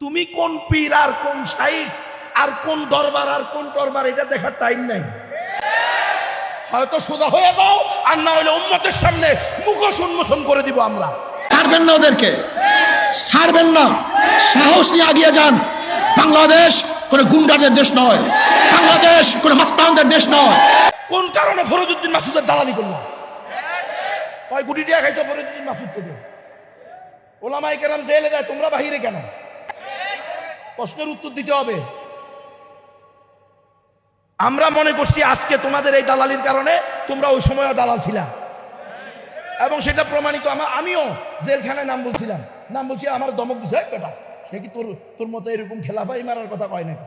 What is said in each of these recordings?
তুমি কোন পীর আর কোন সাইড আর কোন দরবার আর কোন দরবার এটা দেখার টাইম নাই। হয়তো সোজা হয়ে যাও আর না হলে উম্মতের সামনে মুখোশ উন্মোচন করে দিব আমরা। ছাড়বেন না ওদেরকে। ছাড়বেন না। সাহস নিয়ে আগিয়ে যান। বাংলাদেশ কোনো গুন্ডাদের দেশ নয়। বাংলাদেশ কোনো মাস্তানদের দেশ নয়। কোন কারণে ফরজুদ্দিন মাসুদের দালালি করলাম কয় কোটি টাকা খাইছো ফরজুদ্দিন মাসুদ থেকে ওলামাই কেরাম জেলে যায় তোমরা বাহিরে কেন? প্রশ্নের উত্তর দিতে হবে। আমরা মনে করছি আজকে তোমাদের এই দালালির কারণে তোমরা ওই সময়ও দালাল ছিলা। এবং সেটা প্রমাণিত আমার আমিও জেলখানায় নাম বলছিলাম। নাম বলছি, আমার দমক দিছে বেটা। সে কি তোর তোর মতো এরকম খেলাফাই মারার কথা কয় নাকি?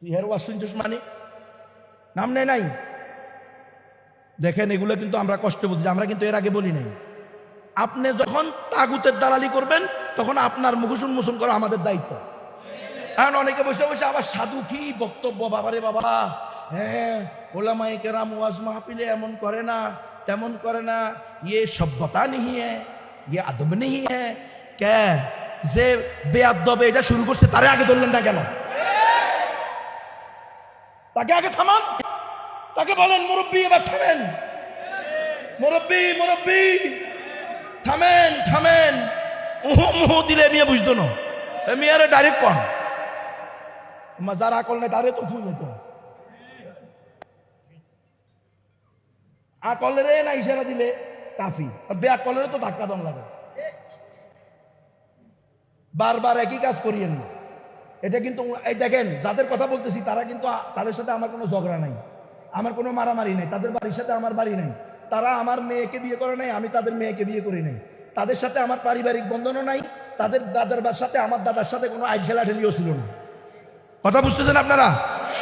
তুই হের ওয়াজ মানে? নাম নেয় নাই? দেখেন, এগুলো কিন্তু আমরা কষ্ট বলছি আমরা কিন্তু এর আগে বলি নাই। আপনি যখন তাগুতের দালালি করবেন তখন আপনার মুখোশ উন্মোচন করা আমাদের দায়িত্ব। কারণ অনেকে বসে বসে আবার সাধু কি বক্তব্য বাবারে বাবা হ্যাঁ ওলামাই কেরাম ওয়াজ মাহফিলে এমন করে না, তেমন করে না ইয়ে সভ্যতা নেই হ্যাঁ ইয়ে আদব নেই হ্যাঁ কে যে বেআদবে এটা শুরু করছে, তারে আগে ধরলেন না কেন? তাকে আগে থামান। তাকে বলেন, মুরব্বী, এবার থামেন। মুরব্বী মুরব্বী, থামেন থামেন। উহু মুহু দিলে মেয়ে বুঝতো না। মেয়েরে ডাইরেক্ট কন। যারা আকল নেই তারে তো ফুল নিত আকলের না ইশারা দিলে, কাফি। আর বে আকলের তো ধাক্কা দম লাগে। বারবার একই কাজ করিয়েন না। এটা কিন্তু, এই দেখেন, যাদের কথা বলতেছি, তারা কিন্তু তাদের সাথে আমার কোনো ঝগড়া নাই। আমার কোনো মারামারি নাই। তাদের বাড়ির সাথে আমার বাড়ি নাই। তারা আমার মেয়েকে বিয়ে করে নাই, আমি তাদের মেয়েকে বিয়ে করি নাই। তাদের সাথে আমার পারিবারিক বন্ধনও নাই, তাদের দাদার সাথে আমার দাদার সাথে কোনো আইল ঠেলাঠেলিও ছিল না। কথা বুঝতেছেন আপনারা?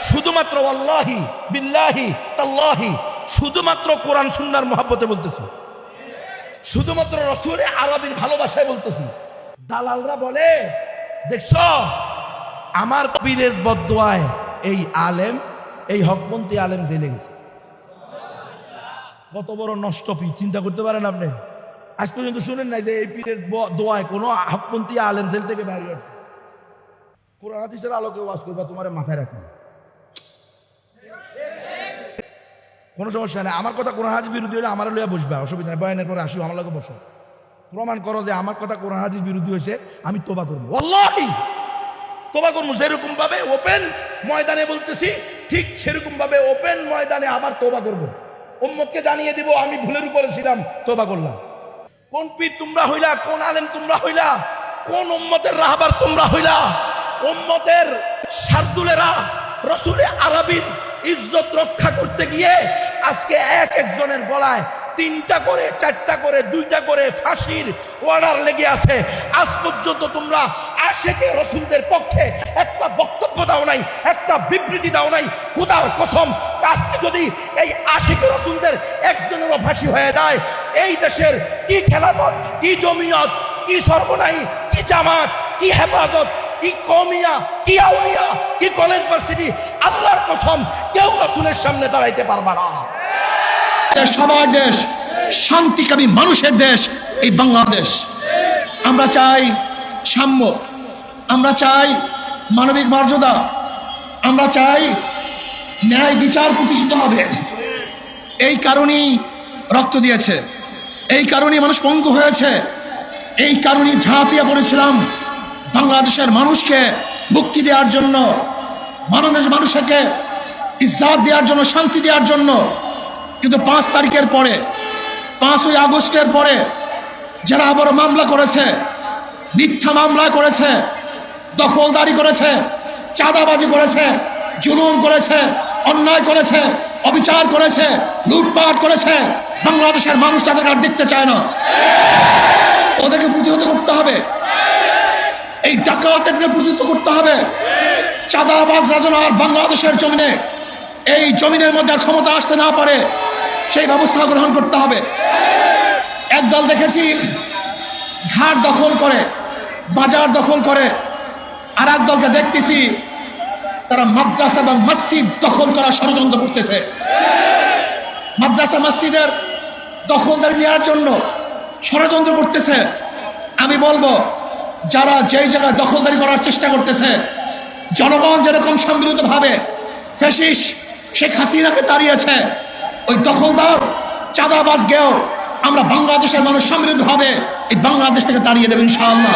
শুধুমাত্র আল্লাহি বিল্লাহি তাল্লাহি, শুধুমাত্র কোরআন সুন্নার মহাব্বতে বলতেছি। শুধুমাত্র রসুলের আরবির ভালোবাসায় বলতেছি। দালালরা বলে, দেখছ, আমার পীরের বদোয়ায় এই আলেম, এই হকপন্থী আলেম জেলে গেছে। কত বড় নষ্ট পীর, চিন্তা করতে পারেন আপনি? আজ পর্যন্ত শুনেন নাই যে এই পীরের দোয়ায় কোনো হকপন্থী আলেম জেল থেকে বাইরে আসছে কোরআন হাদিসের আলোকে ওয়াজ করবা তোমার মাথায় রাখবে। কোনো সমস্যা নেই। আমার কথা কোরআন হাদিস বিরোধী হলে আমার লইয়া বসবা, অসুবিধা নেই। বয়ানের পরে আসিও, আমার লগে বসো। প্রমাণ করো যে আমার কথা কোরআন হাদিস বিরোধী হয়েছে, আমি তোবা করব। আল্লাহি তোবা করব সেরকম ভাবে ওপেন ময়দানে বলতেছি, ঠিক সেরকম ভাবে ওপেন ময়দানে আবার তোবা করব। উম্মতকে জানিয়ে দিব, আমি ভুলের উপরে ছিলাম, তোবা করলাম। কোন পীর তোমরা হইলা, কোন আলেম তোমরা হইলা, কোন উম্মতের রাহাবার তোমরা হইলা, উম্মতের শার্দুলেরা, রসুলে আরবির ইজ্জত রক্ষা করতে গিয়ে আজকে এক একজনের গলায় তিনটা করে, চারটা করে, দুইটা করে ফাঁসির অর্ডার লেগে আছে। আজ পর্যন্ত তোমরা আশেকে রসুলদের পক্ষে বক্তব্য দাও নাই, একটা বিবৃতি দাও নাই, খুদার কসম, আজকে যদি এই আশিক রসুলদের একজনেরও ফাঁসি হয়ে যায়, এই দেশের কি খেলাপথ কি জমিয়ত, কি সর্বনাই, কি জামাত, কি হেফাজত, কি কমিয়া কি আউলিয়া, কি কলেজ ভার্সিটি, আল্লাহর কসম, কেউ রসুলের সামনে দাঁড়াইতে পারবা না। সবার দেশ, শান্তিকামী মানুষের দেশ, এই বাংলাদেশ। আমরা চাই সাম্য, আমরা চাই মানবিক মর্যাদা। আমরা চাই ন্যায় বিচার প্রতিষ্ঠিত হবে। এই কারণেই রক্ত দিয়েছে। এই কারণেই মানুষ পঙ্গু হয়েছে। এই কারণেই ঝাঁপিয়ে পড়েছিলাম বাংলাদেশের মানুষকে মুক্তি দেওয়ার জন্য মানুষ মানুষকে ইজ্জাত দেওয়ার জন্য, শান্তি দেওয়ার জন্য। কিন্তু পাঁচ তারিখের পরে, পাঁচই আগস্টের পরে যারা আবার মামলা করেছে, মিথ্যা মামলা করেছে দখলদারি করেছে, চাঁদাবাজি করেছে, জুলুম করেছে, অন্যায় করেছে, অবিচার করেছে, লুটপাট করেছে। বাংলাদেশের মানুষ তাদেরকে আর দেখতে চায় না। ওদেরকে প্রতিহত করতে হবে। এই ডাকাতদেরকে প্রতিহত করতে হবে। চাঁদাবাজ রাজন আর বাংলাদেশের জমিনে, এই জমিনের মধ্যে ক্ষমতা আসতে না পারে, সেই ব্যবস্থা গ্রহণ করতে হবে। একদল দেখেছি, ঘাট দখল করে, বাজার দখল করে এক দলকে দেখতেছি, তারা মাদ্রাসা এবং মসজিদ দখল করার ষড়যন্ত্র করতেছে। মাদ্রাসা, মসজিদের দখলদারি নেওয়ার জন্য ষড়যন্ত্র করতেছে। আমি বলব, যারা যেই জায়গায় দখলদারি করার চেষ্টা করতেছে, জনগণ যেরকম সম্মিলিত ভাবে ফেসিস শেখ হাসিনাকে তাড়িয়েছে, ওই দখলদার চাঁদাবাজ গেও আমরা বাংলাদেশের মানুষ সম্মিলিত ভাবে এই বাংলাদেশ থেকে তাড়িয়ে দেবেন ইনশাআল্লাহ।